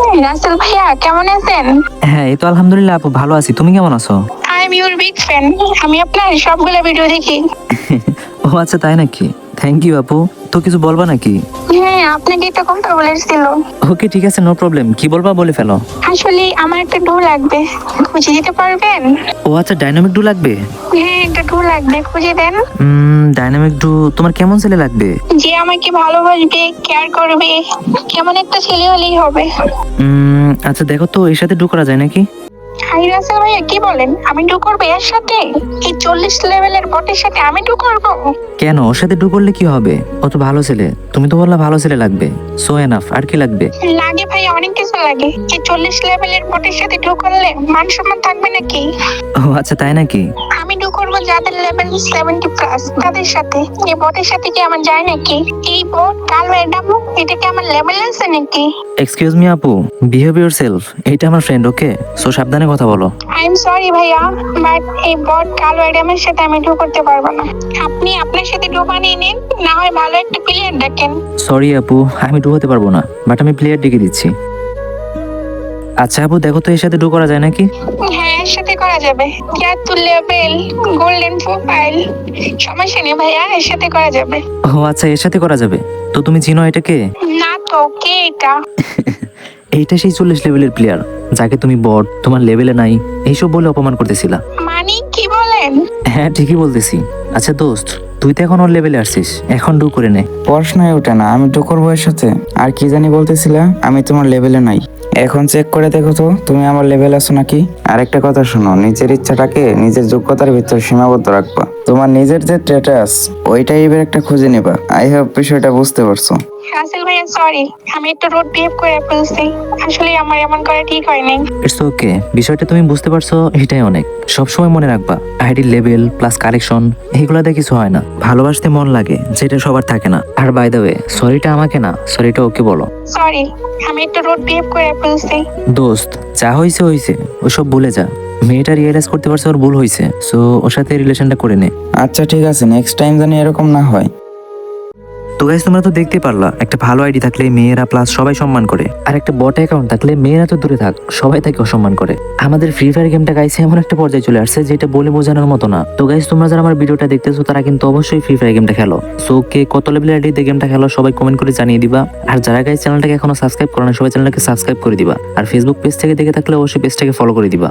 রাসেল ভাইয়া কেমন আছেন? হ্যাঁ এই তো আলহামদুলিল্লাহ আপু ভালো আছি। তুমি কেমন আছো? I am your big fan আমি আপনার সবগুলো ভিডিও দেখি। ও আচ্ছা তাই নাকি? থ্যাংক ইউ আপু। তো কিছু বলবা নাকি? হ্যাঁ আপনাকে একটা কথা বলেছিল ওকে ঠিক আছে নো প্রবলেম কি বলবা বলে ফেলো। আসলে আমার একটা ডু লাগবে। খুঁজে দিতে পারবেন? ও আচ্ছা ডাইনামিক ডু লাগবে? হ্যাঁ ডু লাগবে খুঁজে দেন? ডাইনামিক ডু তোমার কেমন ছেলে লাগবে? যে আমাকে ভালোবাসবে কেয়ার করবে কেমন একটা ছেলে হলেই হবে। আচ্ছা দেখো তো এর সাথে ডু করা যায় নাকি? হাই রাসেল ভাইয়া কি বলেন? আমি ডু করব এর সাথে? এই চল্লিশ লেভেলের বটের সাথে আমি ডু করব? কেন? ওর সাথে ডু করলে কি হবে? ও তো ভালো ছেলে। তুমি তো বললা ভালো ছেলে লাগবে। সো এনাফ আর কি লাগবে? লাগে ভাই অনেক কিছু লাগে। এই চল্লিশ লেভেলের বটের সাথে ডু করলে মান সম্মান থাকবে নাকি? ও আচ্ছা তাই নাকি? ডু করব যাদের লেভেল সেভেন্টি প্লাস তাদের সাথে। এই বটের সাথে কি আমার যায় নাকি? এই বট কালো এডাম এটা কি আমার লেভেল আছে নাকি? এক্সকিউজ মি আপু। বিহেভ ইউর সেলফ এইটা আমার ফ্রেন্ড ওকে সো সাবধানে কথা বলো। আই এম সরি ভাইয়া বাট এই বট কালো এডামের সাথে আমি ডু করতে পারব না। আপনি আপনার সাথে ডু বানিয়ে নিন না হয় ভালো একটা প্লেয়ার দেখেন। সরি আপু আমি ডু হতে পারব না বাট আমি প্লেয়ার ডেকে দিচ্ছি। আচ্ছা আপু দেখো তো এর সাথে ডু করা যায় নাকি? হ্যাঁ এর সাথে করা যাবে। তিয়াত্তর লেভেল গোল্ডেন প্রোফাইল সমস্যা নেই ভাইয়া এর সাথে করা যাবে। ও আচ্ছা এর সাথে করা যাবে? তো তুমি চিনো এটাকে না তো কে এটা? এইটা সেই চল্লিশ লেভেলের প্লেয়ার যাকে তুমি বট তোমার লেভেলে নাই এইসব বলে অপমান করতেছিলা। মানে কি বলেন? হ্যাঁ ঠিকই বলতেছি। আচ্ছা দোস্ত তুই তো এখন ওর লেভেলে আসছিস এখন ডু করে নে। পড়াশোনায় ওঠে না আমি টুকুর বয়স সাথে। আর কি জানি বলতেছিলা আমি তোমার লেভেলে নাই। এখন চেক করে দেখো তো তুমি আমার লেভেল আছো নাকি? আর একটা কথা শোনো নিজের ইচ্ছাটাকে নিজের যোগ্যতার ভিতর সীমাবদ্ধ রাখবা। তোমার নিজের যে স্ট্যাটাস ওইটাই এবার একটা খুঁজে নিবা। আই হোপ বিষয়টা বুঝতে পারছ। রাসেল ভাইয়া সরি আমি একটু রোড বিহেভ করে ফেলছি। আসলে আমার এমন করা ঠিক হয়নি ইটস ওকে বিষয়টা তুমি বুঝতে পারছ এটাই অনেক। সবসময় মনে রাখবা আইডির লেভেল প্লাস কালেকশন এগুলোতে কিছু হয় না। ভালোবাসতে মন লাগে যেটা সবার থাকে না। আর বাই দ্য ওয়ে সরিটা আমাকে না সরিটা ওকে বলো। সরি আমি একটু রোড বিহেভ করে ফেলছি। দোস্ত যা হয়েছে হয়েছে ওসব ভুলে যা। মেয়েটা রিয়েলাইজ করতে পারছে ওর ভুল হয়েছে সো ওর সাথে রিলেশনটা করে নে। আচ্ছা ঠিক আছে নেক্সট টাইম যেন এরকম না হয়। তো গাইস তোমরা তো দেখতে পারলা, একটা ভালো আইডি থাকলে মেয়েরা প্লাস সবাই সম্মান করে। আর একটা বট অ্যাকাউন্ট থাকলে মেয়েরা তো দূরে থাক, সবাই তাকে অসম্মান করে। আমাদের ফ্রি ফায়ার গেমটা গাইছে এমন একটা পর্যায়ে চলে আসছে যেটা বলে বোঝানোর মতো না। তো গাইস তোমরা যারা আমার ভিডিওটা দেখতেছো, তারা কিন্তু অবশ্যই ফ্রি ফায়ার গেমটা খেলো। সো কে কত লেভেলের আইডিতে গেমটা খেলো, সবাই কমেন্ট করে জানিয়ে দিবা। আর যারা গাইস চ্যানেলটাকে এখনও সাবস্ক্রাইব করো না, সবাই চ্যানেলটাকে সাবস্ক্রাইব করে দিবা। আর ফেসবুক পেজ থেকে দেখে থাকলে অবশ্যই পেজটাকে ফলো করে দিবা।